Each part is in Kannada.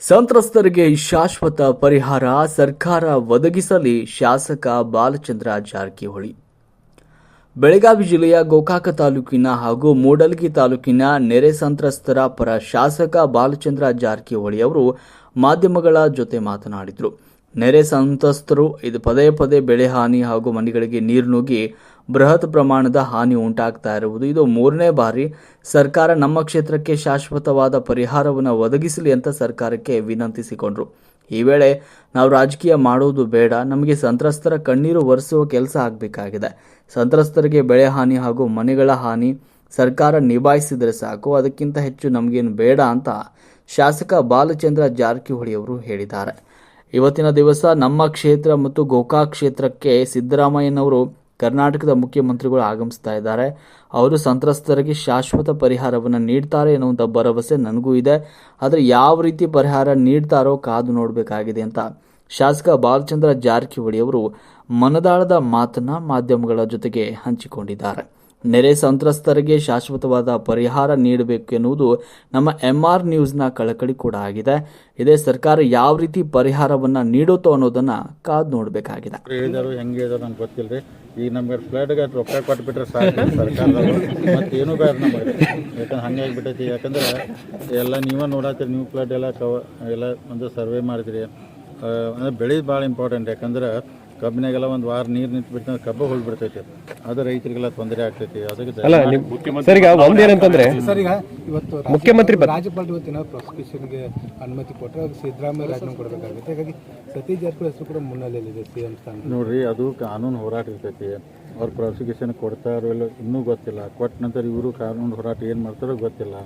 ಸಂತ್ರಸ್ತರಿಗೆ ಶಾಶ್ವತ ಪರಿಹಾರ ಸರ್ಕಾರ ಒದಗಿಸಲಿ ಶಾಸಕ ಬಾಲಚಂದ್ರ ಜಾರಕಿಹೊಳಿ. ಬೆಳಗಾವಿ ಜಿಲ್ಲೆಯ ಗೋಕಾಕ ತಾಲೂಕಿನ ಹಾಗೂ ಮೂಡಲಗಿ ತಾಲೂಕಿನ ನೆರೆ ಸಂತ್ರಸ್ತರ ಪರ ಶಾಸಕ ಬಾಲಚಂದ್ರ ಜಾರಕಿಹೊಳಿ ಅವರು ಮಾಧ್ಯಮಗಳ ಜೊತೆ ಮಾತನಾಡಿದರು. ನೆರೆ ಸಂತ್ರಸ್ತರು ಇದು ಪದೇ ಪದೇ ಬೆಳೆ ಹಾನಿ ಹಾಗೂ ಮನೆಗಳಿಗೆ ನೀರು ನುಗ್ಗಿ ಬೃಹತ್ ಪ್ರಮಾಣದ ಹಾನಿ ಉಂಟಾಗ್ತಾ ಇರುವುದು. ಇದು ಮೂರನೇ ಬಾರಿ ಸರ್ಕಾರ ನಮ್ಮ ಕ್ಷೇತ್ರಕ್ಕೆ ಶಾಶ್ವತವಾದ ಪರಿಹಾರವನ್ನು ಒದಗಿಸಲಿ ಅಂತ ಸರ್ಕಾರಕ್ಕೆ ವಿನಂತಿಸಿಕೊಂಡ್ರು. ಈ ವೇಳೆ ನಾವು ರಾಜಕೀಯ ಮಾಡುವುದು ಬೇಡ, ನಮಗೆ ಸಂತ್ರಸ್ತರ ಕಣ್ಣೀರು ಒರೆಸುವ ಕೆಲಸ ಆಗಬೇಕಾಗಿದೆ. ಸಂತ್ರಸ್ತರಿಗೆ ಬೆಳೆ ಹಾನಿ ಹಾಗೂ ಮನೆಗಳ ಹಾನಿ ಸರ್ಕಾರ ನಿಭಾಯಿಸಿದರೆ ಸಾಕು, ಅದಕ್ಕಿಂತ ಹೆಚ್ಚು ನಮಗೇನು ಬೇಡ ಅಂತ ಶಾಸಕ ಬಾಲಚಂದ್ರ ಜಾರಕಿಹೊಳಿ ಅವರು ಹೇಳಿದ್ದಾರೆ. ಇವತ್ತಿನ ದಿವಸ ನಮ್ಮ ಕ್ಷೇತ್ರ ಮತ್ತು ಗೋಕಾಕ್ ಕ್ಷೇತ್ರಕ್ಕೆ ಸಿದ್ದರಾಮಯ್ಯನವರು ಕರ್ನಾಟಕದ ಮುಖ್ಯಮಂತ್ರಿಗಳು ಆಗಮಿಸ್ತಾ ಇದ್ದಾರೆ. ಅವರು ಸಂತ್ರಸ್ತರಿಗೆ ಶಾಶ್ವತ ಪರಿಹಾರವನ್ನು ನೀಡ್ತಾರೆ ಎನ್ನುವಂಥ ಭರವಸೆ ನನಗೂ ಇದೆ. ಆದರೆ ಯಾವ ರೀತಿ ಪರಿಹಾರ ನೀಡ್ತಾರೋ ಕಾದು ನೋಡಬೇಕಾಗಿದೆ ಅಂತ ಶಾಸಕ ಬಾಲಚಂದ್ರ ಜಾರಕಿಹೊಳಿ ಅವರು ಮನದಾಳದ ಮಾತನ್ನ ಮಾಧ್ಯಮಗಳ ಜೊತೆಗೆ ಹಂಚಿಕೊಂಡಿದ್ದಾರೆ. ನೆರೆ ಸಂತ್ರಸ್ತರಿಗೆ ಶಾಶ್ವತವಾದ ಪರಿಹಾರ ನೀಡಬೇಕು ಎನ್ನುವುದು ನಮ್ಮ ಎಂಆರ್ ನ್ಯೂಸ್ನ ಕಳಕಳಿ ಕೂಡ ಆಗಿದೆ. ಇದೇ ಸರ್ಕಾರ ಯಾವ ರೀತಿ ಪರಿಹಾರವನ್ನ ನೀಡುತ್ತೋ ಅನ್ನೋದನ್ನ ಕಾದು ನೋಡಬೇಕಾಗಿದೆ. ಹೆಂಗೆ ನಂಗೆ ಗೊತ್ತಿಲ್ಲ ರೀ ಈಗ ನಮ್ಗೆ ಫ್ಲಡ್ಗೆ ರೊಕ್ಕ ಕೊಟ್ಬಿಟ್ರೆ ಸಾಕು ಸರ್ಕಾರದವರು. ಮತ್ತು ಏನೂ ಬೇಡ ನಮಗೆ. ಯಾಕಂದ್ರೆ ಹಂಗೆ ಆಗಿಬಿಟ್ಟೈತಿ. ಯಾಕಂದ್ರೆ ಎಲ್ಲ ನೀವೇ ನೋಡತ್ತೀರಿ, ನೀವು ಫ್ಲಡ್ ಎಲ್ಲ ಕವ ಎಲ್ಲ ಒಂದು ಸರ್ವೆ ಮಾಡಿದ್ರಿ. ಅಂದ್ರೆ ಬೆಳೆ ಭಾಳ ಇಂಪಾರ್ಟೆಂಟ್ ಯಾಕಂದ್ರೆ ಕಬ್ಬಿನಾಗೆಲ್ಲ ಒಂದು ವಾರ ನೀರು ನಿಂತು ಬಿಡ್ತಂದ್ರೆ ಕಬ್ಬು ಹೋಗ್ಬಿಡ್ತೈತಿ ಅದು ರೈತರಿಗೆಲ್ಲ ತೊಂದರೆ ಆಗ್ತೈತಿ ಅದಕ್ಕೆ ಅಲ್ಲ ನಿಮ್ ಸರ್ ಈಗ ಒಂದೇನಂತಂದ್ರೆ ಸರ್ ಈಗ ಇವತ್ತು ಮುಖ್ಯಮಂತ್ರಿ ಬ- ರಾಜ್ಯಪಾಲರು ಇವತ್ತಿನ ಪ್ರಾಸಿಕ್ಯೂಷನ್ಗೆ ಅನುಮತಿ ಕೊಟ್ಟರೆ ಅದು ಸಿದ್ದರಾಮಯ್ಯ ರಾಜೀನಾಮೆ ಕೊಡಬೇಕಾಗುತ್ತೆ. ಹಾಗಾಗಿ ಸತೀಶ್ ಜಾರಕಿಹೊಳಿ ಹೆಸರು ಕೂಡ ಮುನ್ನೆಲೆಯಲ್ಲಿದೆ ಸಿ ಎಂ ಸ್ಥಾನ ನೋಡ್ರಿ ಅದು ಕಾನೂನು ಹೋರಾಟ ಇರ್ತೈತಿ. ಅವ್ರು ಪ್ರಾಸಿಕ್ಯೂಷನ್ ಕೊಡ್ತಾರೋ ಇಲ್ಲೋ ಇನ್ನೂ ಗೊತ್ತಿಲ್ಲ. ಕೊಟ್ಟ ನಂತರ ಇವರು ಕಾನೂನು ಹೋರಾಟ ಏನು ಮಾಡ್ತಾರೋ ಗೊತ್ತಿಲ್ಲ.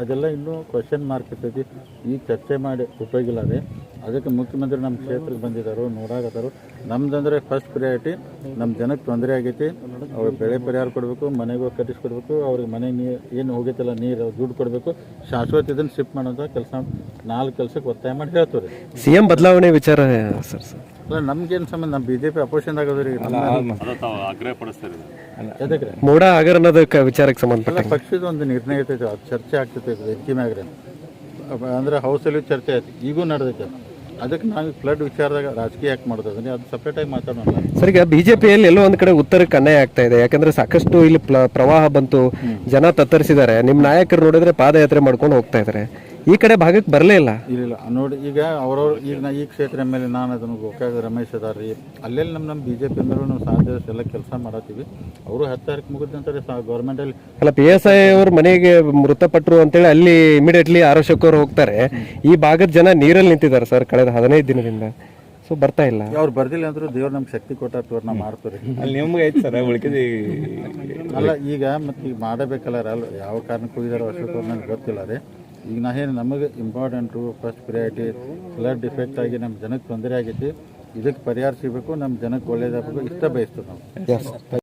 ಅದೆಲ್ಲ ಇನ್ನೂ ಕ್ವಶನ್ ಮಾರ್ಕ್ ಇರ್ತೈತಿ. ಈ ಚರ್ಚೆ ಮಾಡಿ ಉಪಯೋಗಿಲ್ಲ ಅದಕ್ಕೆ ಮುಖ್ಯಮಂತ್ರಿ ನಮ್ಮ ಕ್ಷೇತ್ರಕ್ಕೆ ಬಂದಿದ್ದಾರೋ ನೋಡಾಕತ್ತಾರೋ. ನಮ್ದಂದ್ರೆ ಫಸ್ಟ್ ಪ್ರಿಯಾರಿಟಿ ನಮ್ಮ ಜನಕ್ಕೆ ತೊಂದರೆ ಆಗೈತಿ. ಅವ್ರಿಗೆ ಬೆಳೆ ಪರಿಹಾರ ಕೊಡಬೇಕು, ಮನೆಗೆ ಕಟ್ಟಿಸ್ಕೊಡ್ಬೇಕು ಅವ್ರಿಗೆ ಮನೆ ನೀರು ಏನು ಹೋಗೈತಲ್ಲ, ನೀರು, ದುಡ್ಡು ಕೊಡಬೇಕು. ಶಾಶ್ವತ ಇದನ್ನು ಶಿಫ್ಟ್ ಮಾಡೋಂಥ ಕೆಲಸ, ನಾಲ್ಕು ಕೆಲಸಕ್ಕೆ ಒತ್ತಾಯ ಮಾಡಿ ಹೇಳ್ತೀವಿ ಸಿ ಸಿಎಂ ಬದಲಾವಣೆ ವಿಚಾರ, ಸರ್ ಸರ್. ಅಲ್ಲ ನಮ್ಗೇನು ಸಂಬಂಧ ನಮ್ಮ ಬಿ ಜೆ ಪಿ ಅಪೋಸಿಷನ್ ಆಗೋದ್ರಿ ಅದಕ್ಕೆ ಮೋಡ ಆಗರ್ ಅನ್ನೋದು ಕ- ವಿಚಾರಕ್ಕೆ ಸಂಬಂಧಪಟ್ಟ ಪಕ್ಷದ ಒಂದು ನಿರ್ಣಯ ಇರ್ತೈತೆ ಅದು ಚರ್ಚೆ ಆಗ್ತೈತೆ ವೆಚ್ಚಿ ಮ್ಯಾಗ್ರೆ ಅಂದ್ರೆ ಹೌಸಲ್ಲಿ ಚರ್ಚೆ ಆಯ್ತು ಈಗೂ ನಡೆದೈತೆ. ಅದಕ್ಕೆ ನಾವು ಫ್ಲಡ್ ವಿಚಾರದಾಗ ರಾಜಕೀಯ ಯಾಕೆ ಮಾಡೋದು ಅದು ಸಪ್ರೇಟಾಗಿ ಮಾತಾಡೋಣ. ಸರ್ ಈಗ ಬಿಜೆಪಿಯಲ್ಲಿ ಎಲ್ಲೋ ಒಂದ್ ಕಡೆ ಉತ್ತರಕ್ಕೆ ಅನ್ಯಾಯ ಆಗ್ತಾ ಇದೆ. ಯಾಕಂದ್ರೆ ಸಾಕಷ್ಟು ಇಲ್ಲಿ ಪ್ಲ- ಪ್ರವಾಹ ಬಂತು ಜನ ತತ್ತರಿಸಿದ್ದಾರೆ. ನಿಮ್ ನಾಯಕರು ನೋಡಿದ್ರೆ ಪಾದಯಾತ್ರೆ ಮಾಡ್ಕೊಂಡು ಹೋಗ್ತಾ ಇದಾರೆ. ಈ ಕಡೆ ಭಾಗಕ್ಕೆ ಬರಲೇ ಇಲ್ಲ. ಇಲ್ಲ ನೋಡಿ ಈಗ ಅವ್ರವ್ರು ಈಗ ನಾ ಈ ಕ್ಷೇತ್ರ ಮೇಲೆ ನಾನು ಅದನ್ನು ಗೋಕಾಗ ರಮೇಶ್ ಅದಾರ ರೀ ಅಲ್ಲೆಲ್ಲಿ ನಮ್ಮ ನಮ್ಮ ಬಿ ಜೆ ಪಿ ಮೇಲೂ ನಾವು ಸಾಧ್ಯ ಎಲ್ಲ ಕೆಲಸ ಮಾಡತ್ತೀವಿ. ಅವರು ಹತ್ತು ತಾರೀಕು ಮುಗಿದ ನಂತರ ಗೌರ್ಮೆಂಟಲ್ಲಿ ಅಲ್ಲ ಪಿ ಎಸ್ ಐ ಅವ್ರ ಮನೆಗೆ ಮೃತಪಟ್ಟರು ಅಂತೇಳಿ ಅಲ್ಲಿ ಇಮಿಡಿಯೇಟ್ಲಿ ಆರೋಶಕ್ಕವ್ರು ಹೋಗ್ತಾರೆ. ಈ ಭಾಗದ ಜನ ನೀರಲ್ಲಿ ನಿಂತಿದ್ದಾರೆ ಸರ್ ಕಳೆದ ಹದಿನೈದು ದಿನದಿಂದ. ಸೊ ಬರ್ತಾ ಇಲ್ಲ. ಅವ್ರು ಬರ್ದಿಲ್ಲ ಅಂದ್ರು ದೇವ್ರು ನಮ್ಗೆ ಶಕ್ತಿ ಕೊಟ್ಟಾರ ಅವ್ರನ್ನ ನಾವು ಮಾಡ್ತೀವಿ ಅಲ್ಲಿ ನಿಮ್ಗೆ ಐತೆ ಸರ್ ಉಳ್ಕಿದಿ ಅಲ್ಲ ಈಗ ಮತ್ತೆ ಈಗ ಮಾಡಬೇಕಲ್ಲ ಅಲ್ಲ ಯಾವ ಕಾರಣಕ್ಕೆ ಹೋಗಿದಾರೋ ಅಶೋಕ್ ಅವ್ರು ನನಗೆ ಗೊತ್ತಿಲ್ಲ ರೀ. ಈಗ ನಾ ಏನು ನಮಗೆ important first priority flood defect ಆಗಿ ನಮ್ಮ ಜನಕ್ಕೆ ತೊಂದರೆ ಆಗೈತಿ. ಇದಕ್ಕೆ ಪರಿಹಾರ ಸಿಗಬೇಕು ನಮ್ಮ ಜನಕ್ಕೆ ಒಳ್ಳೇದಾಗಬೇಕು, ಇಷ್ಟ ಬಯಸ್ತೀವಿ ನಾವು.